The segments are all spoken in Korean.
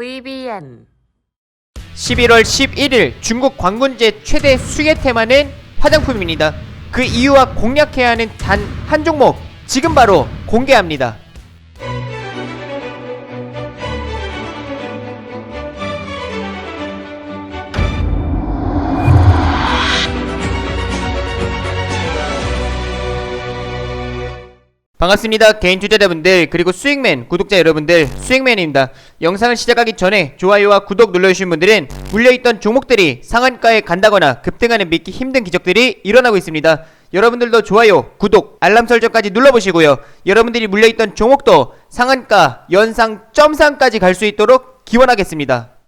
VBN 11월 11일 중국 광군제 최대 수혜 테마는 화장품입니다. 그 이유와 공략해야 하는 단 한 종목 지금 바로 공개합니다. 반갑습니다. 개인 투자자분들 그리고 수익맨 구독자 여러분들 수익맨입니다. 영상을 시작하기 전에 좋아요와 구독 눌러주신 분들은 물려있던 종목들이 상한가에 간다거나 급등하는 믿기 힘든 기적들이 일어나고 있습니다. 여러분들도 좋아요, 구독, 알람 설정까지 눌러보시고요. 여러분들이 물려있던 종목도 상한가, 연상, 점상까지 갈 수 있도록 기원하겠습니다.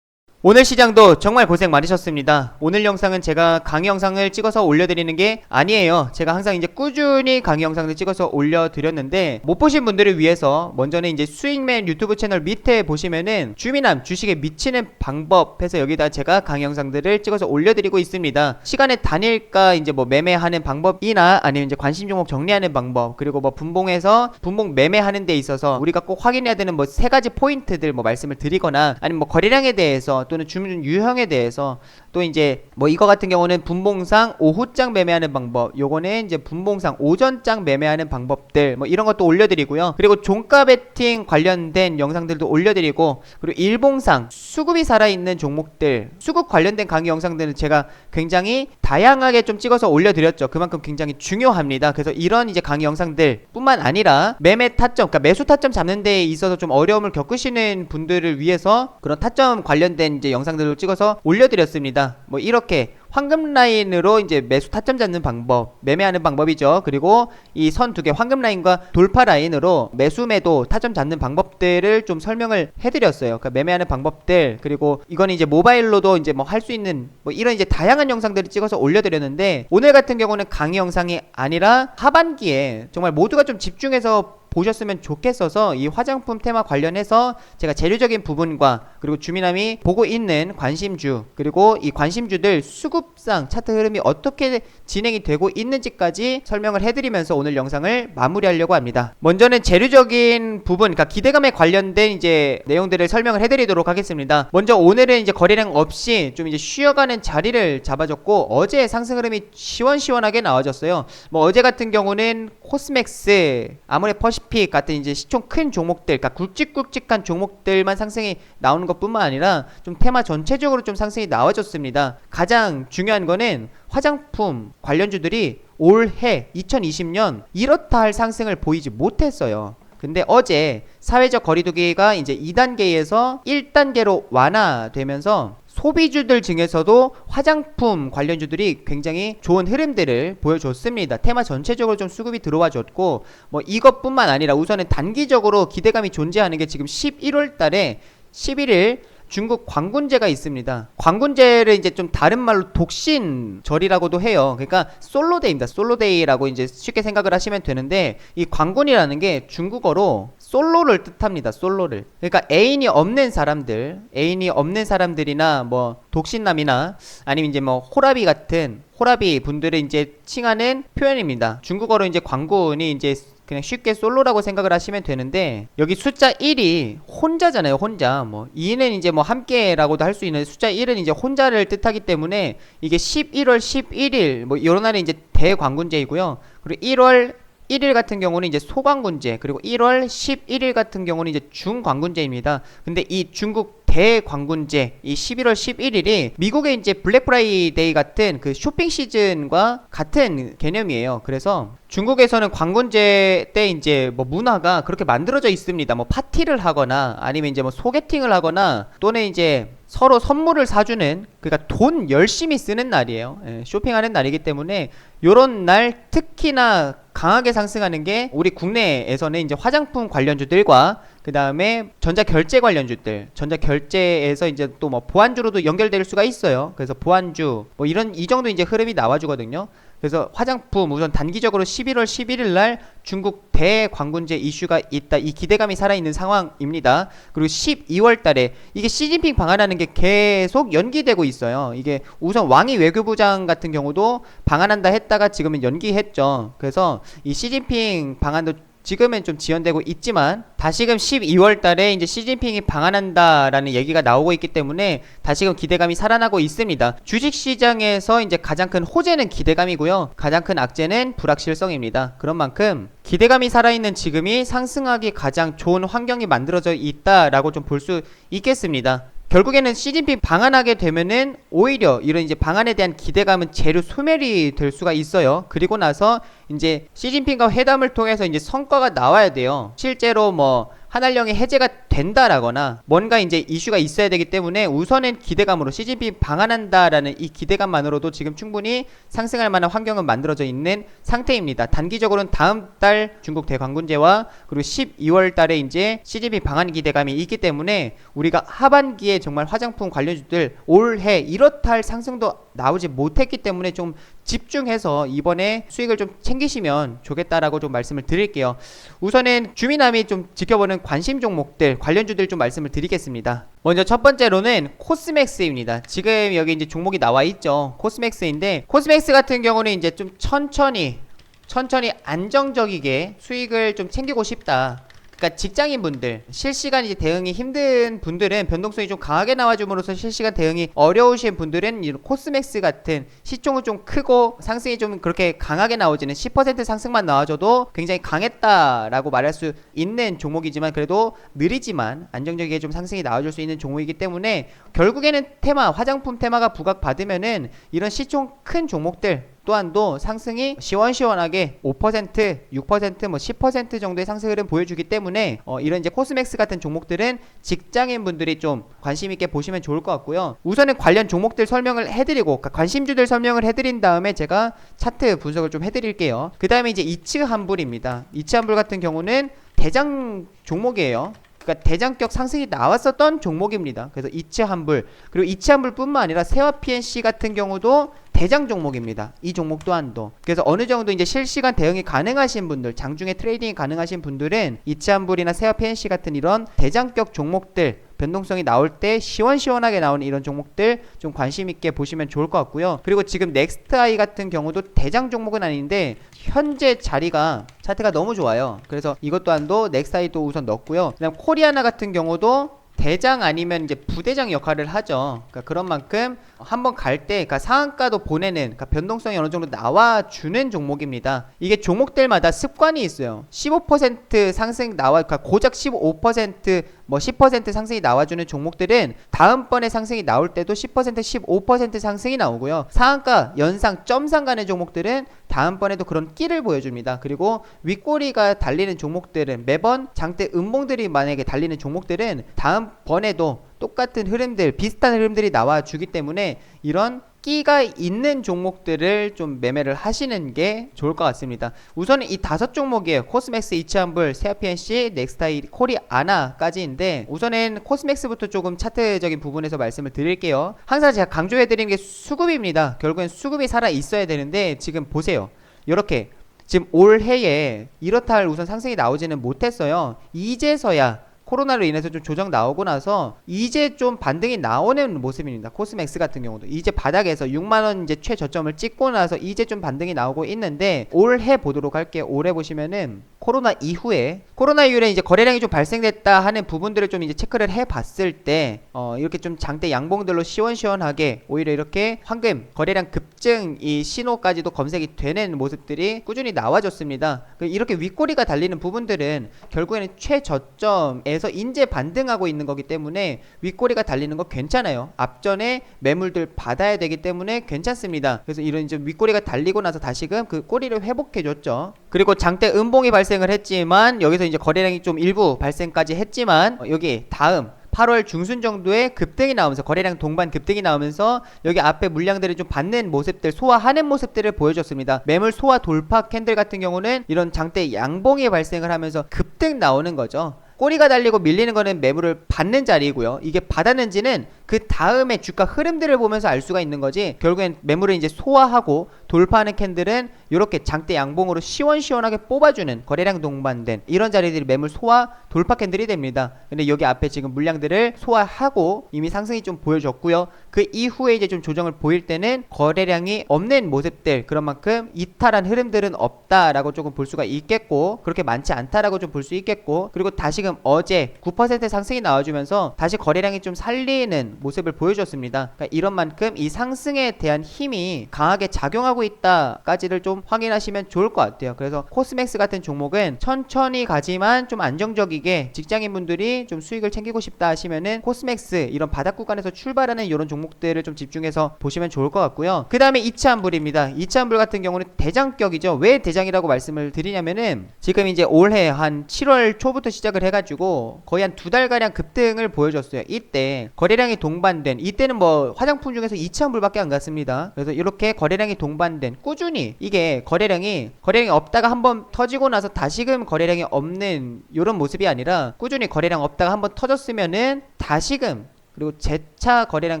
오늘 시장도 정말 고생 많으셨습니다. 오늘 영상은 제가 강의 영상을 찍어서 올려드리는 게 아니에요. 제가 항상 이제 꾸준히 강의 영상을 찍어서 올려드렸는데 못 보신 분들을 위해서 먼저는 이제 수익맨 유튜브 채널 밑에 보시면은 주민함 주식에 미치는 방법 해서 여기다 제가 강의 영상들을 찍어서 올려드리고 있습니다. 시간의 단일가 이제 뭐 매매하는 방법이나 아니면 이제 관심 종목 정리하는 방법 그리고 뭐 분봉에서 분봉 매매하는 데 있어서 우리가 꼭 확인해야 되는 뭐 세 가지 포인트들 뭐 말씀을 드리거나 아니면 뭐 거래량에 대해서 또는 주문 유형에 대해서 또 이제 뭐 이거 같은 경우는 분봉상 오후장 매매하는 방법 요거는 이제 분봉상 오전장 매매하는 방법들 뭐 이런 것도 올려드리고요. 그리고 종가 베팅 관련된 영상들도 올려드리고 그리고 일봉상 수급이 살아있는 종목들 수급 관련된 강의 영상들은 제가 굉장히 다양하게 좀 찍어서 올려드렸죠. 그만큼 굉장히 중요합니다. 그래서 이런 이제 강의 영상들 뿐만 아니라 매매 타점 그러니까 매수 타점 잡는 데 있어서 좀 어려움을 겪으시는 분들을 위해서 그런 타점 관련된 이제 영상들을 찍어서 올려드렸습니다. 뭐 이렇게 황금 라인으로 이제 매수 타점 잡는 방법, 매매하는 방법이죠. 그리고 이 선 두 개 황금 라인과 돌파 라인으로 매수 매도 타점 잡는 방법들을 좀 설명을 해드렸어요. 그러니까 매매하는 방법들 그리고 이거는 이제 모바일로도 이제 뭐 할 수 있는 뭐 이런 이제 다양한 영상들을 찍어서 올려드렸는데 오늘 같은 경우는 강의 영상이 아니라 하반기에 정말 모두가 좀 집중해서 보셨으면 좋겠어서 이 화장품 테마 관련해서 제가 재료적인 부분과 그리고 주민함이 보고 있는 관심주 그리고 이 관심주들 수급 상 차트 흐름이 어떻게 진행이 되고 있는지까지 설명을 해드리면서 오늘 영상을 마무리하려고 합니다. 먼저는 재료적인 부분, 그러니까 기대감에 관련된 이제 내용들을 설명을 해드리도록 하겠습니다. 먼저 오늘은 이제 거래량 없이 좀 이제 쉬어가는 자리를 잡아줬고 어제 상승 흐름이 시원시원하게 나와졌어요. 뭐 어제 같은 경우는 코스맥스, 아모레퍼시픽 같은 이제 시총 큰 종목들, 그러니까 굵직굵직한 종목들만 상승이 나오는 것뿐만 아니라 좀 테마 전체적으로 좀 상승이 나와줬습니다. 가장 중요한 거는 화장품 관련주들이 올해 2020년 이렇다 할 상승을 보이지 못했어요. 근데 어제 사회적 거리두기가 이제 2단계에서 1단계로 완화되면서 소비주들 중에서도 화장품 관련주들이 굉장히 좋은 흐름들을 보여줬습니다. 테마 전체적으로 좀 수급이 들어와 줬고 뭐 이것뿐만 아니라 우선은 단기적으로 기대감이 존재하는 게 지금 11월 달에 11일 중국 광군제가 있습니다. 광군제를 이제 좀 다른 말로 독신절이라고도 해요. 그러니까 솔로데이입니다. 솔로데이라고 이제 쉽게 생각을 하시면 되는데 이 광군이라는 게 중국어로 솔로를 뜻합니다. 솔로를. 그러니까 애인이 없는 사람들, 애인이 없는 사람들이나 뭐 독신남이나 아니면 이제 뭐 호라비 같은 호라비 분들을 이제 칭하는 표현입니다. 중국어로 이제 광군이 이제 그냥 쉽게 솔로라고 생각을 하시면 되는데 여기 숫자 1이 혼자잖아요 혼자 뭐 2는 이제 뭐 함께라고도 할 수 있는 숫자 1은 이제 혼자를 뜻하기 때문에 이게 11월 11일 뭐 이런 날은 이제 대광군제이고요 그리고 1월 1일 같은 경우는 이제 소광군제 그리고 1월 11일 같은 경우는 이제 중광군제입니다 근데 이 중국 대광군제 이 11월 11일이 미국의 이제 블랙 프라이데이 같은 그 쇼핑 시즌과 같은 개념이에요. 그래서 중국에서는 광군제 때 이제 뭐 문화가 그렇게 만들어져 있습니다. 뭐 파티를 하거나 아니면 이제 뭐 소개팅을 하거나 또는 이제 서로 선물을 사주는 그러니까 돈 열심히 쓰는 날이에요. 예, 쇼핑하는 날이기 때문에 요런 날 특히나 강하게 상승하는 게 우리 국내에서는 이제 화장품 관련주들과 그 다음에 전자 결제 관련주들, 전자 결제에서 이제 또 뭐 보안주로도 연결될 수가 있어요. 그래서 보안주 뭐 이런 이 정도 이제 흐름이 나와주거든요. 그래서 화장품 우선 단기적으로 11월 11일 날 중국 대광군제 이슈가 있다. 이 기대감이 살아있는 상황입니다. 그리고 12월 달에 이게 시진핑 방한하는 게 계속 연기되고 있어요. 이게 우선 왕이 외교부장 같은 경우도 방한한다 했다가 지금은 연기했죠. 그래서 이 시진핑 방한도 지금은 좀 지연되고 있지만 다시금 12월 달에 이제 시진핑이 방한한다라는 얘기가 나오고 있기 때문에 다시금 기대감이 살아나고 있습니다. 주식 시장에서 이제 가장 큰 호재는 기대감이고요. 가장 큰 악재는 불확실성입니다. 그런 만큼 기대감이 살아있는 지금이 상승하기 가장 좋은 환경이 만들어져 있다라고 좀 볼 수 있겠습니다. 결국에는 시진핑 방한하게 되면은 오히려 이런 이제 방한에 대한 기대감은 재료 소멸이 될 수가 있어요. 그리고 나서 이제 시진핑과 회담을 통해서 이제 성과가 나와야 돼요. 실제로 뭐 한알령이 해제가 된다라거나 뭔가 이제 이슈가 있어야 되기 때문에 우선은 기대감으로 시진핑 방한한다라는 이 기대감만으로도 지금 충분히 상승할 만한 환경은 만들어져 있는 상태입니다. 단기적으로는 다음 달 중국 대광군제와 그리고 12월 달에 이제 시진핑 방한 기대감이 있기 때문에 우리가 하반기에 정말 화장품 관련주들 올해 이렇다 할 상승도 나오지 못했기 때문에 좀 집중해서 이번에 수익을 좀 챙기시면 좋겠다라고 좀 말씀을 드릴게요. 우선은 주민남이 좀 지켜보는 관심 종목들 관련주들 좀 말씀을 드리겠습니다. 먼저 첫 번째로는 코스맥스입니다. 지금 여기 이제 종목이 나와 있죠. 코스맥스인데 코스맥스 같은 경우는 이제 좀 천천히 천천히 안정적이게 수익을 좀 챙기고 싶다. 그러니까 직장인 분들 실시간 이제 대응이 힘든 분들은 변동성이 좀 강하게 나와줌으로써 실시간 대응이 어려우신 분들은 이런 코스맥스 같은 시총은 좀 크고 상승이 좀 그렇게 강하게 나오지는 10% 상승만 나와줘도 굉장히 강했다라고 말할 수 있는 종목이지만 그래도 느리지만 안정적이게 좀 상승이 나와줄 수 있는 종목이기 때문에 결국에는 테마 화장품 테마가 부각받으면은 이런 시총 큰 종목들 또한도 상승이 시원시원하게 5%, 6%, 뭐 10% 정도의 상승 흐름 보여주기 때문에 어, 이런 이제 코스맥스 같은 종목들은 직장인 분들이 좀 관심 있게 보시면 좋을 것 같고요. 우선은 관련 종목들 설명을 해드리고 그러니까 관심주들 설명을 해드린 다음에 제가 차트 분석을 좀 해드릴게요. 그 다음에 이제 이츠 한불입니다. 이츠 한불 같은 경우는 대장 종목이에요. 그러니까 대장격 상승이 나왔었던 종목입니다. 그래서 이츠 한불 그리고 이츠 한불뿐만 아니라 세화 PNC 같은 경우도 대장 종목입니다. 이 종목 또한도. 그래서 어느 정도 이제 실시간 대응이 가능하신 분들, 장중에 트레이딩이 가능하신 분들은 이치한불이나 세아 PNC 같은 이런 대장격 종목들 변동성이 나올 때 시원시원하게 나오는 이런 종목들 좀 관심 있게 보시면 좋을 것 같고요. 그리고 지금 넥스트 아이 같은 경우도 대장 종목은 아닌데 현재 자리가 차트가 너무 좋아요. 그래서 이것 또한도 넥스트 아이도 우선 넣었고요. 그다음 코리아나 같은 경우도 대장 아니면 이제 부대장 역할을 하죠. 그러니까 그런 만큼 한번 갈 때 그러니까 상한가도 보내는 그러니까 변동성이 어느 정도 나와 주는 종목입니다. 이게 종목들마다 습관이 있어요. 15% 상승 나와 그러니까 고작 15%뭐 10% 상승이 나와주는 종목들은 다음번에 상승이 나올 때도 10% 15% 상승이 나오고요. 상한가 연상 점상 가는 종목들은 다음번에도 그런 끼를 보여줍니다. 그리고 윗꼬리가 달리는 종목들은 매번 장대 음봉들이 만약에 달리는 종목들은 다음번에도 똑같은 흐름들, 비슷한 흐름들이 나와 주기 때문에 이런 끼가 있는 종목들을 좀 매매를 하시는 게 좋을 것 같습니다. 우선은 이 다섯 종목이에요. 코스맥스, 이치한불, 세아피엔시, 넥스타이, 코리아나까지인데 우선은 코스맥스부터 조금 차트적인 부분에서 말씀을 드릴게요. 항상 제가 강조해드리는 게 수급입니다. 결국엔 수급이 살아 있어야 되는데 지금 보세요. 이렇게 지금 올해에 이렇다 할 우선 상승이 나오지는 못했어요. 이제서야 코로나로 인해서 좀 조정 나오고 나서 이제 좀 반등이 나오는 모습입니다. 코스맥스 같은 경우도 이제 바닥에서 6만 원 이제 최저점을 찍고 나서 이제 좀 반등이 나오고 있는데 올해 보도록 할게요. 올해 보시면은 코로나 이후에 코로나 이후에 이제 거래량이 좀 발생됐다 하는 부분들을 좀 이제 체크를 해 봤을 때 어, 이렇게 좀 장대 양봉들로 시원시원하게 오히려 이렇게 황금 거래량 급증 이 신호까지도 검색이 되는 모습들이 꾸준히 나와줬습니다. 그 이렇게 윗꼬리가 달리는 부분들은 결국에는 최저점에서 인제 반등하고 있는 거기 때문에 윗꼬리가 달리는 거 괜찮아요. 앞전에 매물들 받아야 되기 때문에 괜찮습니다. 그래서 이런 이제 윗꼬리가 달리고 나서 다시금 그 꼬리를 회복해 줬죠. 그리고 장대 음봉이 발생을 했지만 여기서 이제 거래량이 좀 일부 발생까지 했지만 어, 여기 다음 8월 중순 정도에 급등이 나오면서 거래량 동반 급등이 나오면서 여기 앞에 물량들을 좀 받는 모습들 소화하는 모습들을 보여줬습니다. 매물 소화 돌파 캔들 같은 경우는 이런 장대 양봉이 발생을 하면서 급등 나오는 거죠. 꼬리가 달리고 밀리는 거는 매물을 받는 자리이고요. 이게 받았는지는 그 다음에 주가 흐름들을 보면서 알 수가 있는 거지 결국엔 매물을 이제 소화하고 돌파하는 캔들은 이렇게 장대 양봉으로 시원시원하게 뽑아주는 거래량 동반된 이런 자리들이 매물 소화 돌파 캔들이 됩니다. 근데 여기 앞에 지금 물량들을 소화하고 이미 상승이 좀 보여줬고요. 그 이후에 이제 좀 조정을 보일 때는 거래량이 없는 모습들 그런 만큼 이탈한 흐름들은 없다라고 조금 볼 수가 있겠고 그렇게 많지 않다라고 좀 볼 수 있겠고 그리고 다시금 어제 9% 상승이 나와주면서 다시 거래량이 좀 살리는 모습을 보여줬습니다. 그러니까 이런 만큼 이 상승에 대한 힘이 강하게 작용하고 있다까지를 좀 확인하시면 좋을 것 같아요. 그래서 코스맥스 같은 종목은 천천히 가지만 좀 안정적이게 직장인분들이 좀 수익을 챙기고 싶다 하시면은 코스맥스 이런 바닥 구간에서 출발하는 이런 종목들을 좀 집중해서 보시면 좋을 것 같고요. 그 다음에 이차한불입니다. 이차한불 같은 경우는 대장격이죠. 왜 대장이라고 말씀을 드리냐면은 지금 이제 올해 한 7월 초부터 시작을 해가지고 거의 한 두 달가량 급등을 보여줬어요. 이때 거래량이 동반된 이때는 뭐 화장품 중에서 이차한불밖에 안 갔습니다. 그래서 이렇게 거래량이 동반된 꾸준히 이게 거래량이 거래량이 없다가 한번 터지고 나서 다시금 거래량이 없는 이런 모습이 아니라 꾸준히 거래량 없다가 한번 터졌으면은 다시금 그리고 재차 거래량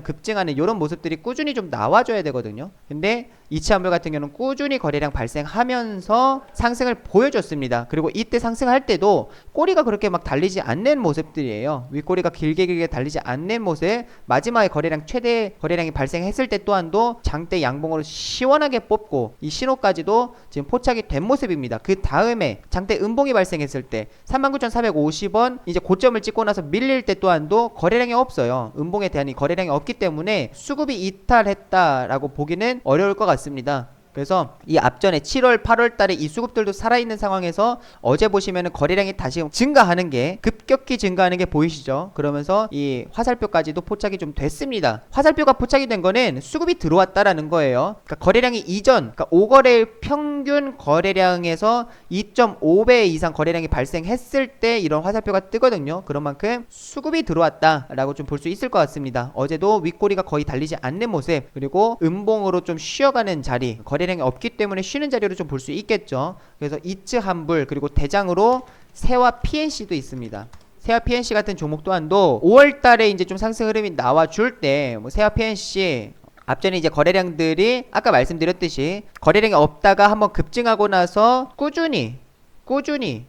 급증하는 이런 모습들이 꾸준히 좀 나와줘야 되거든요. 근데 이치한물 같은 경우는 꾸준히 거래량 발생하면서 상승을 보여줬습니다. 그리고 이때 상승할 때도 꼬리가 그렇게 막 달리지 않는 모습들이에요. 윗꼬리가 길게 길게 달리지 않는 모습. 마지막에 거래량 최대 거래량이 발생했을 때 또한도 장대 양봉으로 시원하게 뽑고 이 신호까지도 지금 포착이 된 모습입니다. 그 다음에 장대 음봉이 발생했을 때 39,450원 이제 고점을 찍고 나서 밀릴 때 또한도 거래량이 없어요. 음봉에 대한 이 거래량이 없기 때문에 수급이 이탈했다라고 보기는 어려울 것 같 습니다. 그래서 이 앞전에 7월, 8월 달에 이 수급들도 살아있는 상황에서 어제 보시면은 거래량이 다시 증가하는 게 급격히 증가하는 게 보이시죠? 그러면서 이 화살표까지도 포착이 좀 됐습니다. 화살표가 포착이 된 거는 수급이 들어왔다라는 거예요. 그러니까 거래량이 이전, 그러니까 5거래 평균 거래량에서 2.5배 이상 거래량이 발생했을 때 이런 화살표가 뜨거든요. 그런 만큼 수급이 들어왔다라고 좀 볼 수 있을 것 같습니다. 어제도 윗꼬리가 거의 달리지 않는 모습, 그리고 음봉으로 좀 쉬어가는 자리, 거래 거래량이 없기 때문에 쉬는 자리로 좀 볼 수 있겠죠. 그래서 이츠 한불 그리고 대장으로 세와 PNC도 있습니다. 세아 PNC 같은 종목 또한도 5월 달에 이제 좀 상승 흐름이 나와 줄 때 뭐 세아 PNC 앞전에 이제 거래량들이 아까 말씀드렸듯이 거래량이 없다가 한번 급증하고 나서 꾸준히 꾸준히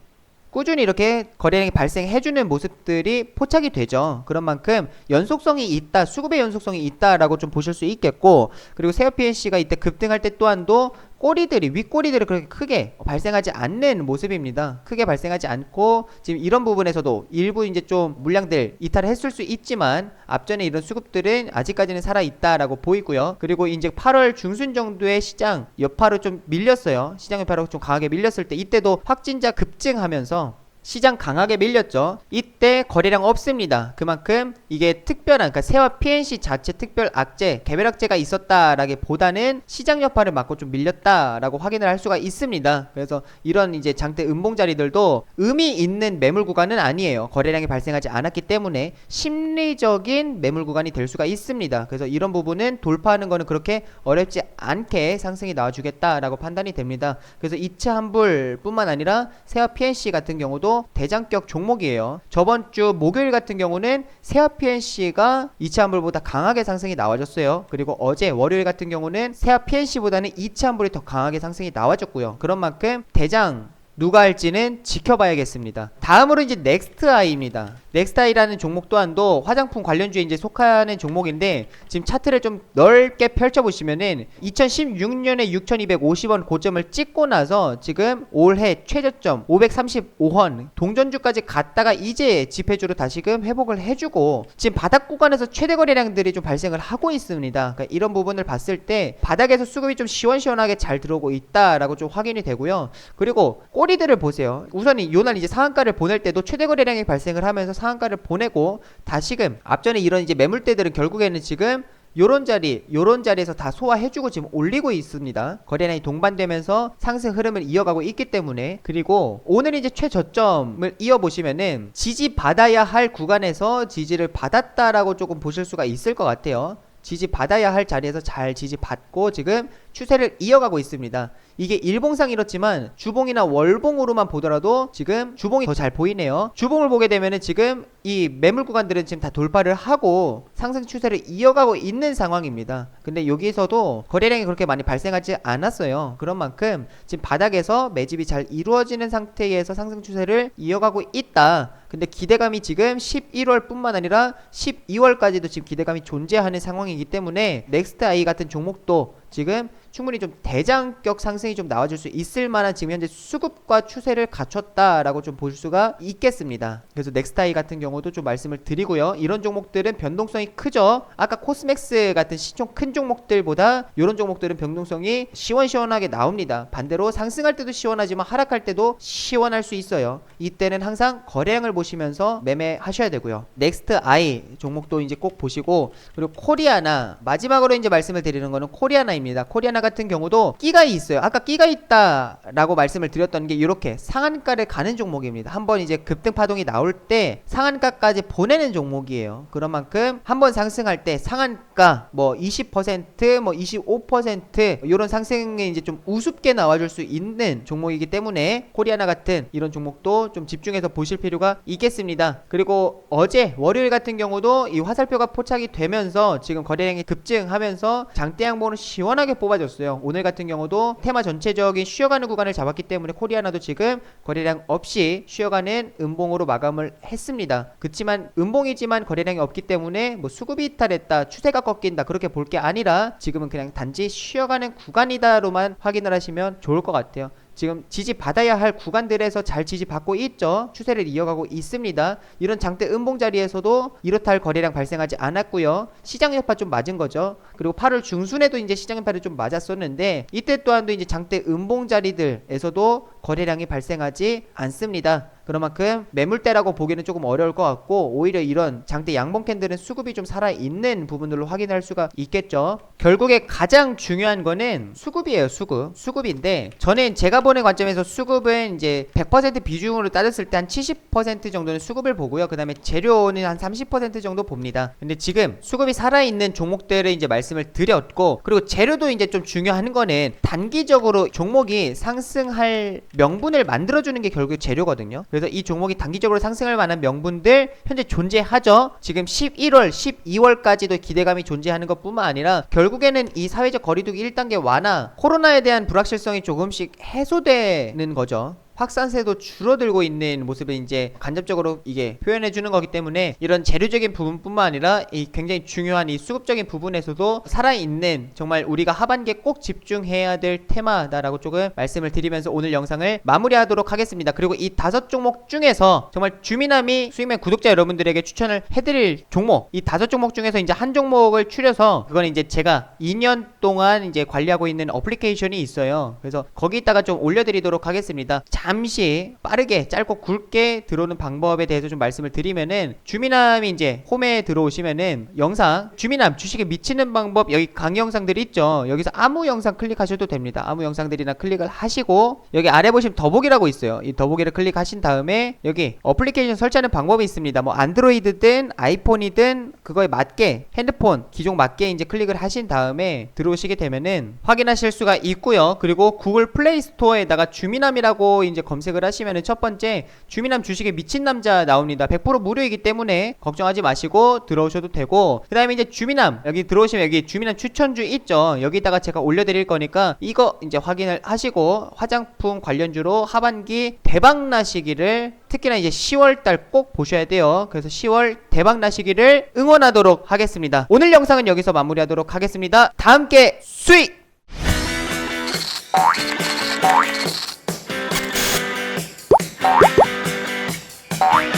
꾸준히 이렇게 거래량이 발생해주는 모습들이 포착이 되죠. 그런 만큼 연속성이 있다, 수급의 연속성이 있다라고 좀 보실 수 있겠고, 그리고 세어 PNC가 이때 급등할 때 또한도 꼬리들이 윗꼬리들이 그렇게 크게 발생하지 않는 모습입니다. 크게 발생하지 않고 지금 이런 부분에서도 일부 이제 좀 물량들 이탈을 했을 수 있지만 앞전에 이런 수급들은 아직까지는 살아 있다라고 보이고요. 그리고 이제 8월 중순 정도의 시장 여파로 좀 밀렸어요. 시장 여파로 좀 강하게 밀렸을 때 이때도 확진자 급증하면서 시장 강하게 밀렸죠. 이때 거래량 없습니다. 그만큼 이게 특별한 그러니까 세와 PNC 자체 특별 악재, 개별 악재가 있었다라기보다는 시장 여파를 맞고 좀 밀렸다라고 확인을 할 수가 있습니다. 그래서 이런 이제 장대 음봉 자리들도 의미 있는 매물 구간은 아니에요. 거래량이 발생하지 않았기 때문에 심리적인 매물 구간이 될 수가 있습니다. 그래서 이런 부분은 돌파하는 거는 그렇게 어렵지 않게 상승이 나와주겠다라고 판단이 됩니다. 그래서 이차 한불뿐만 아니라 세와 PNC 같은 경우도 대장격 종목이에요. 저번 주 목요일 같은 경우는 세아 PNC가 2차 환불보다 강하게 상승이 나와줬어요. 그리고 어제 월요일 같은 경우는 세아 PNC보다는 2차 환불이 더 강하게 상승이 나와줬고요. 그런 만큼 대장 누가 할지는 지켜봐야겠습니다. 다음으로 이제 넥스트 아이입니다. 넥스타이라는 종목 또한도 화장품 관련주에 이제 속하는 종목인데 지금 차트를 좀 넓게 펼쳐보시면은 2016년에 6,250원 고점을 찍고 나서 지금 올해 최저점 535원 동전주까지 갔다가 이제 지폐주로 다시금 회복을 해주고 지금 바닥 구간에서 최대 거래량들이 좀 발생을 하고 있습니다. 그러니까 이런 부분을 봤을 때 바닥에서 수급이 좀 시원시원하게 잘 들어오고 있다라고 좀 확인이 되고요. 그리고 꼬리들을 보세요. 우선 요날 이제 상한가를 보낼 때도 최대 거래량이 발생을 하면서 상한가를 보내고 다시금 앞전에 이런 이제 매물대들은 결국에는 지금 요런 자리, 요런 자리에서 다 소화해주고 지금 올리고 있습니다. 거래량이 동반되면서 상승 흐름을 이어가고 있기 때문에 그리고 오늘 이제 최저점을 이어보시면은 지지 받아야 할 구간에서 지지를 받았다라고 조금 보실 수가 있을 것 같아요. 지지 받아야 할 자리에서 잘 지지 받고 지금 추세를 이어가고 있습니다. 이게 일봉상 이렇지만 주봉이나 월봉으로만 보더라도 지금 주봉이 더 잘 보이네요. 주봉을 보게 되면은 지금 이 매물 구간들은 지금 다 돌파를 하고 상승 추세를 이어가고 있는 상황입니다. 근데 여기서도 거래량이 그렇게 많이 발생하지 않았어요. 그런 만큼 지금 바닥에서 매집이 잘 이루어지는 상태에서 상승 추세를 이어가고 있다. 근데 기대감이 지금 11월 뿐만 아니라 12월까지도 지금 기대감이 존재하는 상황이기 때문에 넥스트 아이 같은 종목도 지금 충분히 좀 대장격 상승이 좀 나와줄 수 있을 만한 지금 현재 수급과 추세를 갖췄다라고 좀 볼 수가 있겠습니다. 그래서 넥스타이 같은 경우도 좀 말씀을 드리고요. 이런 종목들은 변동성이 크죠. 아까 코스맥스 같은 시총 큰 종목들보다 이런 종목들은 변동성이 시원시원하게 나옵니다. 반대로 상승할 때도 시원하지만 하락할 때도 시원할 수 있어요. 이때는 항상 거래량을 보시면서 매매하셔야 되고요. 넥스트 아이 종목도 이제 꼭 보시고 그리고 코리아나 마지막으로 이제 말씀을 드리는 거는 코리아나입니다. 코리아나 같은 경우도 끼가 있어요. 아까 끼가 있다라고 말씀을 드렸던 게 이렇게 상한가를 가는 종목입니다. 한번 이제 급등 파동이 나올 때 상한가까지 보내는 종목이에요. 그런 만큼 한번 상승할 때 상한가 뭐 20%뭐 25% 이런 상승에 이제 좀 우습게 나와줄 수 있는 종목이기 때문에 코리아나 같은 이런 종목도 좀 집중해서 보실 필요가 있겠습니다. 그리고 어제 월요일 같은 경우도 이 화살표가 포착이 되면서 지금 거래량이 급증하면서 장대 양봉을 시원하게 뽑아줬어요. 오늘 같은 경우도 테마 전체적인 쉬어가는 구간을 잡았기 때문에 코리아나도 지금 거래량 없이 쉬어가는 음봉으로 마감을 했습니다. 그렇지만 음봉이지만 거래량이 없기 때문에 뭐 수급이 이탈했다, 추세가 꺾인다 그렇게 볼 게 아니라 지금은 그냥 단지 쉬어가는 구간이다로만 확인을 하시면 좋을 것 같아요. 지금 지지 받아야 할 구간들에서 잘 지지 받고 있죠. 추세를 이어가고 있습니다. 이런 장대 음봉 자리에서도 이렇다 할 거래량 발생하지 않았고요. 시장 여파 좀 맞은 거죠. 그리고 8월 중순에도 이제 시장 여파를 좀 맞았었는데 이때 또한도 이제 장대 음봉 자리들에서도 거래량이 발생하지 않습니다. 그런 만큼 매물대라고 보기는 조금 어려울 것 같고 오히려 이런 장대 양봉 캔들은 수급이 좀 살아 있는 부분들로 확인할 수가 있겠죠. 결국에 가장 중요한 거는 수급이에요. 수급. 수급인데 저는 제가 보는 관점에서 수급은 이제 100% 비중으로 따졌을 때 한 70% 정도는 수급을 보고요. 그 다음에 재료는 한 30% 정도 봅니다. 근데 지금 수급이 살아 있는 종목들을 이제 말씀을 드렸고 그리고 재료도 이제 좀 중요한 거는 단기적으로 종목이 상승할 명분을 만들어 주는 게 결국 재료거든요. 그래서 이 종목이 단기적으로 상승할 만한 명분들 현재 존재하죠. 지금 11월, 12월까지도 기대감이 존재하는 것 뿐만 아니라 결국에는 이 사회적 거리두기 1단계 완화, 코로나에 대한 불확실성이 조금씩 해소되는 거죠. 확산세도 줄어들고 있는 모습을 이제 간접적으로 이게 표현해 주는 거기 때문에 이런 재료적인 부분뿐만 아니라 이 굉장히 중요한 이 수급적인 부분에서도 살아있는 정말 우리가 하반기에 꼭 집중해야 될 테마다라고 조금 말씀을 드리면서 오늘 영상을 마무리하도록 하겠습니다. 그리고 이 다섯 종목 중에서 정말 주민함이 수익맨 구독자 여러분들에게 추천을 해드릴 종목 이 다섯 종목 중에서 이제 한 종목을 추려서 그건 이제 제가 2년 동안 이제 관리하고 있는 어플리케이션이 있어요. 그래서 거기다가 좀 올려드리도록 하겠습니다. 잠시 빠르게 짧고 굵게 들어오는 방법에 대해서 좀 말씀을 드리면은 주민함이 이제 홈에 들어오시면은 영상 주민함 주식에 미치는 방법 여기 강의 영상들이 있죠. 여기서 아무 영상 클릭하셔도 됩니다. 아무 영상들이나 클릭을 하시고 여기 아래 보시면 더보기라고 있어요. 이 더보기를 클릭하신 다음에 여기 어플리케이션 설치하는 방법이 있습니다. 뭐 안드로이드든 아이폰이든 그거에 맞게 핸드폰 기종 맞게 이제 클릭을 하신 다음에 들어오시게 되면은 확인하실 수가 있고요. 그리고 구글 플레이 스토어에다가 주민함이라고 이제 검색을 하시면은 첫 번째 주민함 주식에 미친 남자 나옵니다. 100% 무료이기 때문에 걱정하지 마시고 들어오셔도 되고 그다음에 이제 주민함 여기 들어오시면 여기 주민함 추천주 있죠. 여기다가 제가 올려드릴 거니까 이거 이제 확인을 하시고 화장품 관련주로 하반기 대박 나시기를 특히나 이제 10월달 꼭 보셔야 돼요. 그래서 10월 대박 나시기를 응원하도록 하겠습니다. 오늘 영상은 여기서 마무리하도록 하겠습니다. 다 함께 수익! Bye.